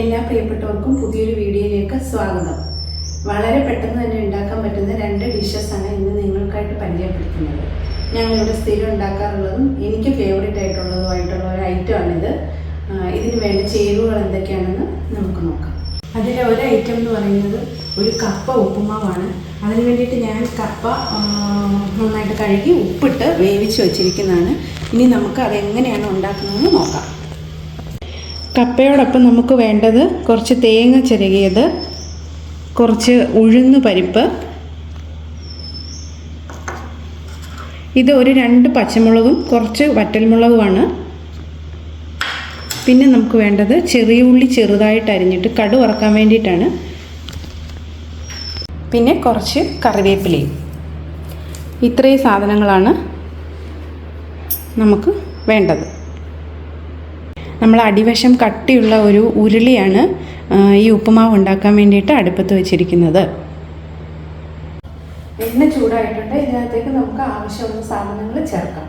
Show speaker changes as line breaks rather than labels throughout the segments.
എല്ലാ പ്രിയപ്പെട്ടവർക്കും പുതിയൊരു വീഡിയോയിലേക്ക് സ്വാഗതം. വളരെ പെട്ടെന്ന് തന്നെ ഉണ്ടാക്കാൻ പറ്റുന്ന രണ്ട് ഡിഷസ് ആണ് ഇന്ന് നിങ്ങൾക്കായിട്ട് പരിചയപ്പെടുത്തുന്നത്. ഞങ്ങളിവിടെ സ്ഥിരം ഉണ്ടാക്കാറുള്ളതും എനിക്ക് ഫേവറേറ്റ് ആയിട്ടുള്ളതുമായിട്ടുള്ള ഒരു ഐറ്റമാണിത് ആണിത്. ഇതിന് വേണ്ട ചേരുവകൾ എന്തൊക്കെയാണെന്ന് നമുക്ക് നോക്കാം. അതിലെ ഒരു ഐറ്റം എന്ന് പറയുന്നത് ഒരു കപ്പ ഉപ്പുമാവാണ്. അതിന് വേണ്ടിയിട്ട് ഞാൻ കപ്പ നന്നായിട്ട് കഴുകി ഉപ്പിട്ട് വേവിച്ച് വെച്ചിരിക്കുന്നതാണ്. ഇനി നമുക്ക് അതെങ്ങനെയാണ് ഉണ്ടാക്കുന്നതെന്ന് നോക്കാം. കപ്പയോടൊപ്പം നമുക്ക് വേണ്ടത് കുറച്ച് തേങ്ങ ചിരകിയത് കുറച്ച് ഉഴുന്ന് പരിപ്പ്. ഇത് ഒരു രണ്ട് പച്ചമുളകും കുറച്ച് വറ്റൽമുളകുമാണ്. പിന്നെ നമുക്ക് വേണ്ടത് ചെറിയ ഉള്ളി ചെറുതായിട്ട് അരിഞ്ഞിട്ട് കടു വറക്കാൻ വേണ്ടിയിട്ടാണ്. പിന്നെ കുറച്ച് കറിവേപ്പിലയും. ഇത്രയും സാധനങ്ങളാണ് നമുക്ക് വേണ്ടത്. നമ്മൾ അടിവശം കട്ടിയുള്ള ഒരു ഉരുളിയാണ് ഈ ഉപ്പുമാവ് ഉണ്ടാക്കാൻ വേണ്ടിയിട്ട് അടുപ്പത്ത് വെച്ചിരിക്കുന്നത്. എണ്ണ ചൂടായിട്ടുണ്ട്. ഇതിനകത്തേക്ക് നമുക്ക് ആവശ്യമുള്ള സാധനങ്ങൾ ചേർക്കാം.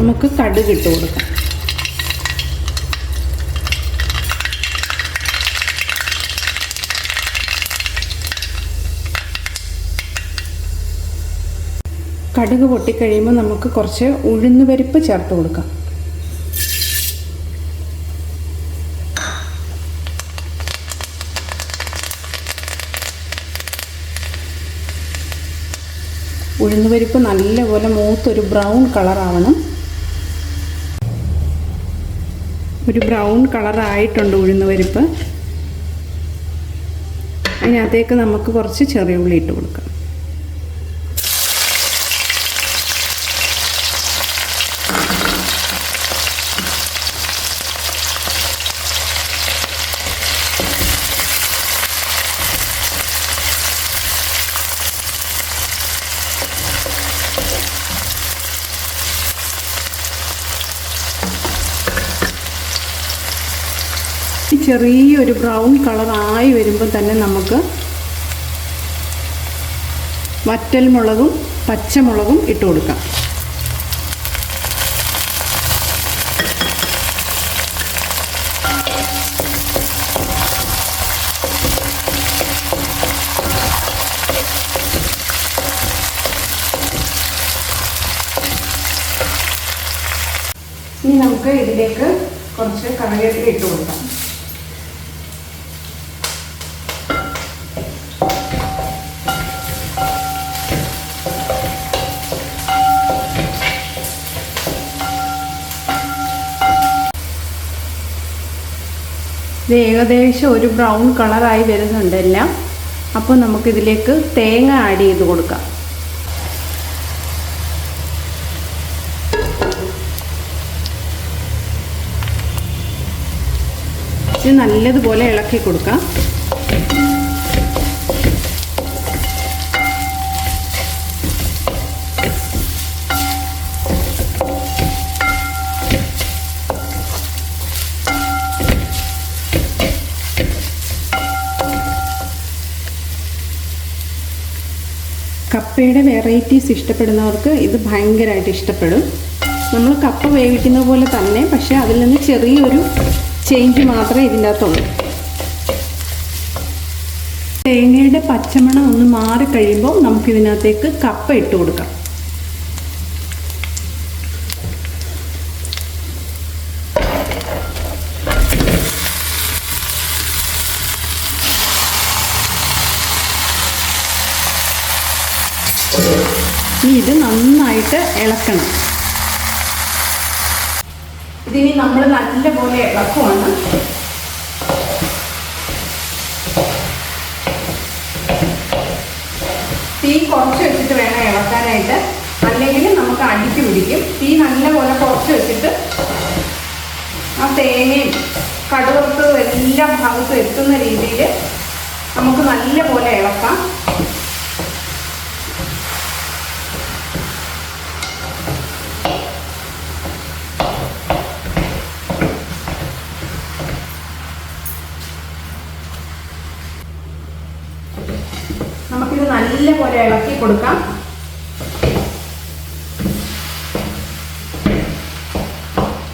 നമുക്ക് കടുക് ഇട്ട് കൊടുക്കാം. കടുക് പൊട്ടിക്കഴിയുമ്പോൾ നമുക്ക് കുറച്ച് ഉഴുന്ന് പരിപ്പ് ചേർത്ത് കൊടുക്കാം. ഉഴുന്ന് പരിപ്പ് നല്ലപോലെ മൂത്തൊരു ബ്രൗൺ കളറാവണം. ഒരു ബ്രൗൺ കളറായിട്ടുണ്ട് ഉഴുന്ന് പരിപ്പ് അതിനകത്തേക്ക് നമുക്ക് കുറച്ച് ചെറിയ ഉള്ളി ഇട്ട് കൊടുക്കാം. ചെറിയൊരു ബ്രൗൺ കളറായി വരുമ്പോൾ തന്നെ നമുക്ക് വറ്റൽ മുളകും പച്ചമുളകും ഇട്ട് കൊടുക്കാം. ഇനി നമുക്ക് ഇതിലേക്ക് കുറച്ച് കറിവേപ്പില ഇട്ട് കൊടുക്കാം. ഇത് ഏകദേശം ഒരു ബ്രൗൺ കളറായി വരുന്നുണ്ട് അപ്പോൾ നമുക്കിതിലേക്ക് തേങ്ങ ആഡ് ചെയ്ത് കൊടുക്കാം. ഇത് നല്ലതുപോലെ ഇളക്കി കൊടുക്കാം. കപ്പയുടെ വെറൈറ്റീസ് ഇഷ്ടപ്പെടുന്നവർക്ക് ഇത് ഭയങ്കരമായിട്ട് ഇഷ്ടപ്പെടും. നമ്മൾ കപ്പ വേവിക്കുന്ന പോലെ തന്നെ പക്ഷേ അതിൽ നിന്ന് ചെറിയൊരു ചേഞ്ച് മാത്രമേ ഇതിന്റെ അകത്തുള്ളൂ തേങ്ങയുടെ പച്ചമണം ഒന്ന് മാറിക്കഴിയുമ്പോൾ നമുക്കിതിനകത്തേക്ക് കപ്പ ഇട്ട് കൊടുക്കാം. ഇനി ഇത് നന്നായിട്ട് ഇളക്കണം. ഇതിനി നമ്മൾ നല്ലപോലെ ഇളക്കുവാണ്. തീ കുറച്ച് വെച്ചിട്ട് വേണം ഇളക്കാനായിട്ട്. അല്ലെങ്കിൽ നമുക്ക് അടിച്ച് പിടിക്കും. തീ നല്ലപോലെ കുറച്ച് വെച്ചിട്ട് ആ തേങ്ങയും കടുവറുത്തതും എല്ലാ ഭാഗത്തും എത്തുന്ന രീതിയിൽ നമുക്ക് നല്ലപോലെ ഇളക്കാം. നല്ലപോലെ ഇളക്കി കൊടുക്കാം.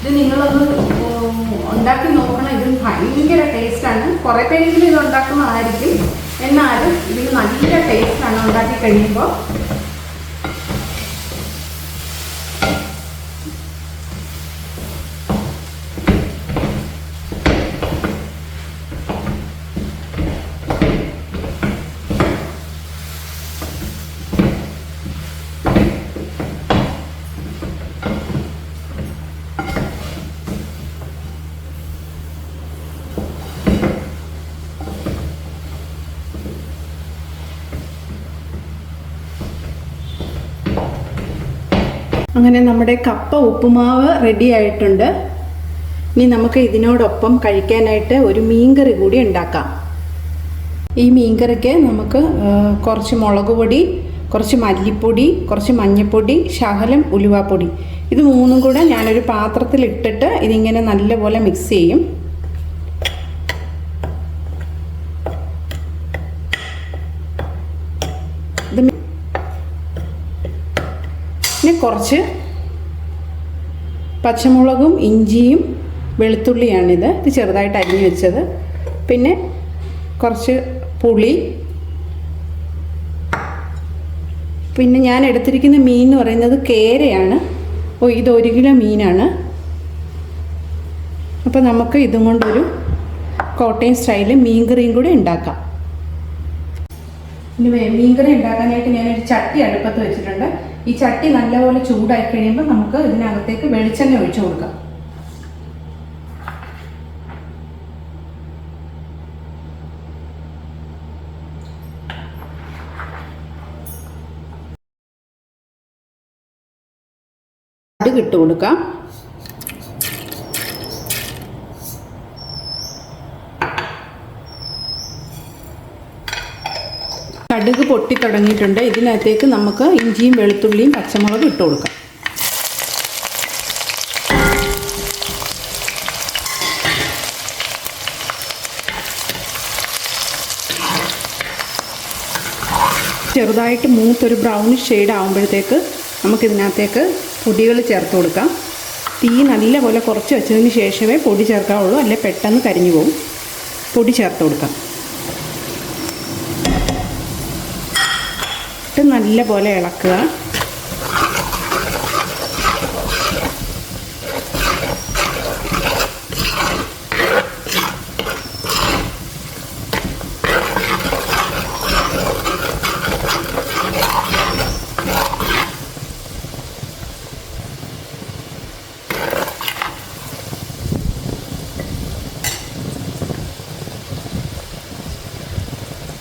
ഇത് നിങ്ങളൊന്ന് ഉണ്ടാക്കി നോക്കണം. ഇത് ഭയങ്കര ടേസ്റ്റാണ് കുറേ പേരെങ്കിലും ഇത് ഉണ്ടാക്കുന്നതായിരിക്കും എന്നാലും ഇതിന് നല്ല ടേസ്റ്റാണ് ഉണ്ടാക്കി കഴിയുമ്പോൾ. അങ്ങനെ നമ്മുടെ കപ്പ ഉപ്പുമാവ് റെഡി ആയിട്ടുണ്ട്. ഇനി നമുക്ക് ഇതിനോടൊപ്പം കഴിക്കാനായിട്ട് ഒരു മീൻകറി കൂടി ഉണ്ടാക്കാം. ഈ മീൻകറിക്ക് നമുക്ക് കുറച്ച് മുളക് പൊടി കുറച്ച് മല്ലിപ്പൊടി കുറച്ച് മഞ്ഞൾപ്പൊടി ശകലം ഉലുവാപ്പൊടി. ഇത് മൂന്നും കൂടെ ഞാനൊരു പാത്രത്തിൽ ഇട്ടിട്ട് ഇതിങ്ങനെ നല്ലപോലെ മിക്സ് ചെയ്യും. പിന്നെ കുറച്ച് പച്ചമുളകും ഇഞ്ചിയും വെളുത്തുള്ളിയാണിത്. ഇത് ചെറുതായിട്ട് അരിഞ്ഞു വെച്ചത്. പിന്നെ കുറച്ച് പുളി. പിന്നെ ഞാൻ എടുത്തിരിക്കുന്ന മീൻ എന്ന് പറയുന്നത് കേരയാണ്. ഓ ഇത് ഒരു കിലോ മീനാണ്. അപ്പോൾ നമുക്ക് ഇതും കൊണ്ടൊരു കോട്ടയം സ്റ്റൈലിൽ മീൻ കറിയും കൂടി ഉണ്ടാക്കാം. പിന്നെ മീൻകറി ഉണ്ടാക്കാനായിട്ട് ഞാനൊരു ചട്ടി അടുപ്പത്ത് വെച്ചിട്ടുണ്ട്. ഈ ചട്ടി നല്ലപോലെ ചൂടായി കഴിയുമ്പോൾ നമുക്ക് ഇതിനകത്തേക്ക് വെളിച്ചെണ്ണ ഒഴിച്ചു കൊടുക്കാം. അത് കൊടുക്കാം. കടുക് പൊട്ടിത്തുടങ്ങിയിട്ടുണ്ട് ഇതിനകത്തേക്ക് നമുക്ക് ഇഞ്ചിയും വെളുത്തുള്ളിയും പച്ചമുളകും ഇട്ട് കൊടുക്കാം. ചെറുതായിട്ട് മൂത്തൊരു ബ്രൗൺ ഷെയ്ഡ് ആകുമ്പോഴത്തേക്ക് നമുക്കിതിനകത്തേക്ക് പൊടികൾ ചേർത്ത് കൊടുക്കാം. തീ നല്ലപോലെ കുറച്ച് വെച്ചതിന് ശേഷമേ പൊടി ചേർക്കാവുള്ളൂ. അല്ലെ പെട്ടെന്ന് കരിഞ്ഞു പോകും പൊടി ചേർത്ത് കൊടുക്കാം. ഇട്ട് നല്ലപോലെ ഇളക്കുക.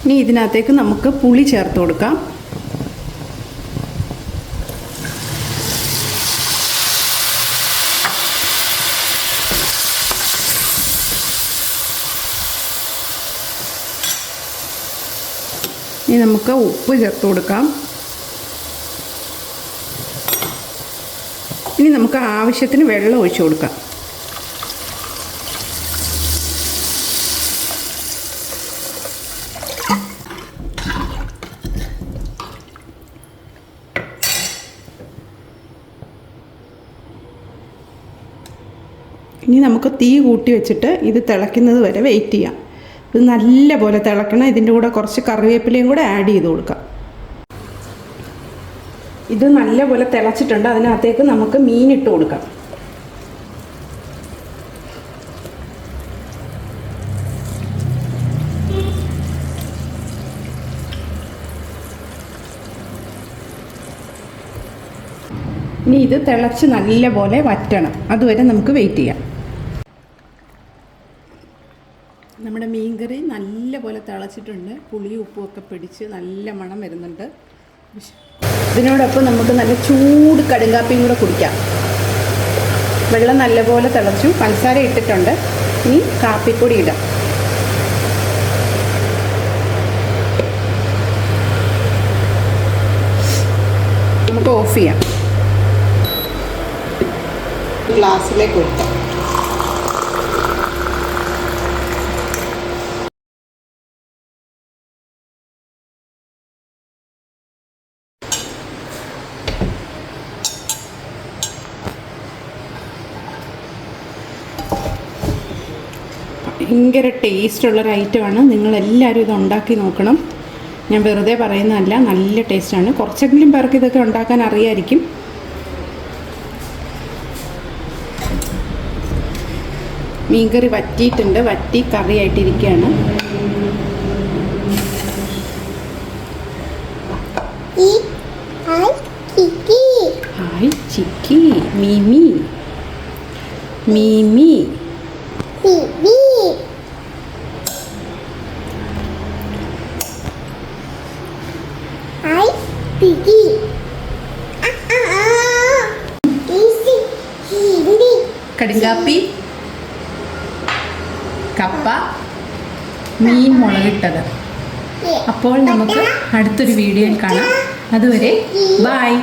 ഇനി ഇതിനകത്തേക്ക് നമുക്ക് പുളി ചേർത്ത് കൊടുക്കാം. ഇനി നമുക്ക് ഉപ്പ് ചേർത്ത് കൊടുക്കാം. ഇനി നമുക്ക് ആവശ്യത്തിന് വെള്ളം ഒഴിച്ചു കൊടുക്കാം. ഇനി നമുക്ക് തീ കൂട്ടി വെച്ചിട്ട് ഇത് തിളയ്ക്കുന്നത് വരെ വെയിറ്റ് ചെയ്യാം. ഇത് നല്ല പോലെ തിളക്കണം. ഇതിന്റെ കൂടെ കുറച്ച് കറിവേപ്പിലയും കൂടെ ആഡ് ചെയ്ത് കൊടുക്കാം. ഇത് നല്ല പോലെ തിളച്ചിട്ടുണ്ട്. അതിനകത്തേക്ക് നമുക്ക് മീൻ ഇട്ട് കൊടുക്കാം. ഇനി ഇത് തിളച്ച് നല്ല പോലെ വറ്റണം. അതുവരെ നമുക്ക് വെയിറ്റ് ചെയ്യാം നമ്മുടെ മീൻകറി നല്ലപോലെ പുളി പുളിയും ഉപ്പും ഒക്കെ പിടിച്ച് നല്ല മണം വരുന്നുണ്ട്. ഇതിനോടൊപ്പം നമുക്ക് നല്ല ചൂട് കടുങ്കാപ്പിയും കൂടെ കുടിക്കാം. വെള്ളം നല്ലപോലെ തിളച്ചു. പഞ്ചസാര ഇട്ടിട്ടുണ്ട്. ഇനി കാപ്പിപ്പൊടി ഇടാം. നമുക്ക് ഓഫ് ചെയ്യാം. ഗ്ലാസ്സിലേക്ക് ഒഴിക്കാം. ഭയങ്കര ടേസ്റ്റുള്ളൊരു ഐറ്റമാണ് നിങ്ങളെല്ലാവരും ഇത് ഉണ്ടാക്കി നോക്കണം. ഞാൻ വെറുതെ പറയുന്നതല്ല നല്ല ടേസ്റ്റാണ് കുറച്ചെങ്കിലും പേർക്ക് ഇതൊക്കെ ഉണ്ടാക്കാൻ അറിയായിരിക്കും. മീൻകറി വറ്റിയിട്ടുണ്ട്. വറ്റി കറിയായിട്ടിരിക്കുകയാണ്. ഹായ് ചിക്കി. മീമി. മീമി.
ബിബി പിഗി
കടുങ്കാപ്പി കപ്പ മീൻ മുളകിട്ടത്. അപ്പോൾ നമുക്ക് അടുത്തൊരു വീഡിയോയിൽ കാണാം. അതുവരെ ബായ്.